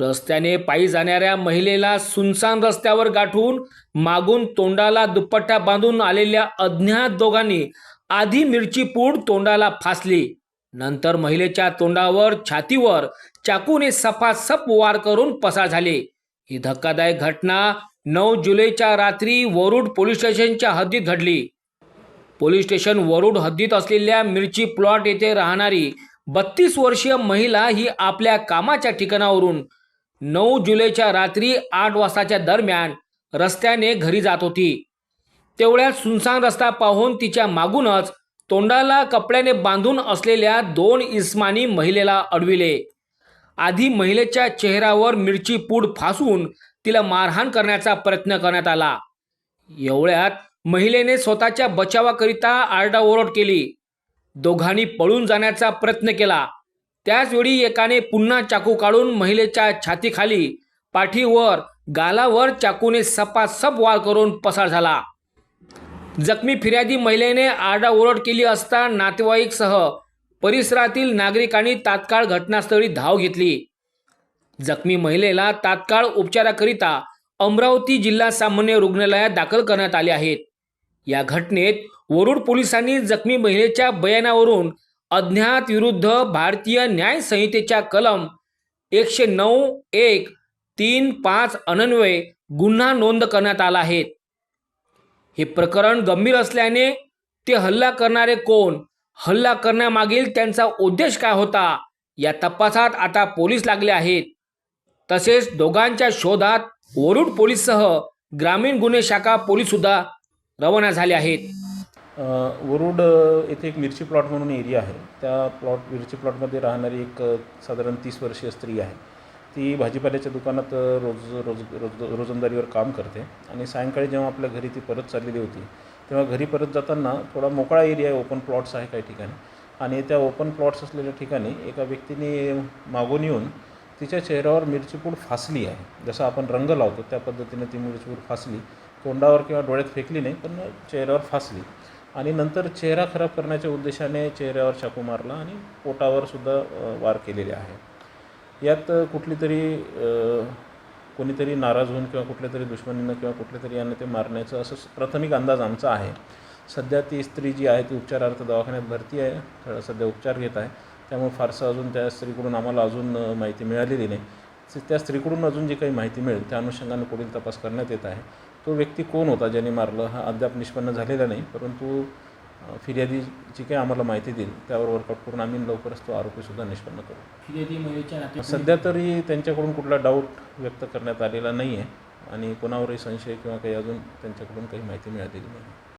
रस्त्याने पायी जाणाऱ्या महिलेला सुनसान रस्त्यावर गाठून मागून तोंडाला दुपट्टा बांधून आलेल्या अज्ञात दोघांनी आधी मिरची पूड तोंडाला फासली. नंतर महिलेच्या तोंडावर छातीवर चाकूने सपासप वार करून पसार झाले. ही धक्कादायक घटना नऊ जुलैच्या रात्री वरुड पोलीस स्टेशनच्या हद्दीत घडली. पोलीस स्टेशन वरुड हद्दीत असलेल्या मिरची प्लॉट येथे राहणारी बत्तीस वर्षीय महिला ही आपल्या कामाच्या ठिकाणावरून नऊ जुलैच्या रात्री आठ वाजताच्या दरम्यान रस्त्याने घरी जात होती. तेवढ्यात सुनसान रस्ता पाहून तिच्या मागूनच तोंडाला कपड्याने बांधून असलेल्या दोन इस्मानी महिलेला अडविले. आधी महिलेच्या चेहऱ्यावर मिरची पूड फासून तिला मारहाण करण्याचा प्रयत्न करण्यात आला. एवढ्यात महिलेने स्वतःच्या बचावाकरिता आरडाओरड केली. दोघांनी पळून जाण्याचा प्रयत्न केला. त्याचवेळी एकाने पुन्हा चाकू काढून महिलेच्या छातीखाली पाठीवर गालावर चाकूने सपासप वार करून पसार झाला. जखमी फिर्यादी महिलेने आरडाओरड केली असता नातेवाईकसह परिसरातील नागरिकांनी तात्काळ घटनास्थळी धाव घेतली. जखमी महिलेला तात्काळ उपचाराकरिता अमरावती जिल्हा सामान्य रुग्णालयात दाखल करण्यात आले आहेत. या घटनेत वरुड पोलिसांनी जखमी महिलेच्या बयानावरून अज्ञात विरुद्ध भारतीय न्याय संहितेच्या कलम एकशे नऊ एक तीन पाच अनन्वये गुन्हा नोंद करण्यात आला आहे. हे प्रकरण गंभीर असल्याने ते हल्ला करणारे कोण? हल्ला करण्यामागील त्यांचा उद्देश काय होता? या तपासात आता पोलीस लागले आहेत. तसेच दोघांच्या शोधात वरुड पोलीससह ग्रामीण गुन्हे शाखा पोलीससुद्धा रवाना झाले आहेत. वरुड येथे एक मिरची प्लॉट म्हणून एरिया आहे. त्या प्लॉट मिरची प्लॉटमध्ये राहणारी एक साधारण तीस वर्षीय स्त्री आहे. ती भाजीपाल्याच्या दुकानात रोज रोज रोज रोजंदारीवर काम करते आणि सायंकाळी जेव्हा आपल्या घरी ती परत चाललेली होती तेव्हा घरी परत जाताना थोडा मोकळा एरिया आहे ओपन प्लॉट्स आहे काही ठिकाणी. आणि त्या ओपन प्लॉट्स असलेल्या ठिकाणी एका व्यक्तीने मागून येऊन तिच्या चेहऱ्यावर मिरचीपूड फासली आहे. जसं आपण रंग लावतो त्या पद्धतीने ती मिरचीपूड फासली. तोंडावर किंवा डोळ्यात फेकली नाही पण चेहऱ्यावर फासली. आणि नंतर चेहरा खराब करण्याच्या उद्देशाने चेहऱ्यावर चाकू मारला आणि पोटावर सुद्धा वार केलेले आहे. यात कुठली तरी कोणीतरी नाराज होऊन किंवा कुठल्या तरी दुश्मनीनं किंवा कुठल्या तरी यानं ते मारण्याचं असं प्राथमिक अंदाज आमचा आहे. सध्या ती स्त्री जी आहे ती उपचारार्थ दवाखान्यात भरती आहे. सध्या उपचार घेत आहे. त्यामुळे फारसं अजून त्या स्त्रीकडून आम्हाला अजून माहिती मिळालेली नाही. त्या स्त्रीकडून अजून जी काही माहिती मिळेल त्या अनुषंगाने पुढील तपास करण्यात येत आहे. तो व्यक्ती कोण होता ज्याने मारलं? हा अद्याप निष्पन्न झालेला नाही परंतु फिर्यादी जी काही आम्हाला माहिती देईल त्यावर वर्कआउट करून आम्ही लवकरच तो आरोपीसुद्धा निष्पन्न करू. सध्या तरी त्यांच्याकडून कुठला डाऊट व्यक्त करण्यात आलेला नाही आहे आणि कोणावरही संशय किंवा काही अजून त्यांच्याकडून काही माहिती मिळालेली नाही.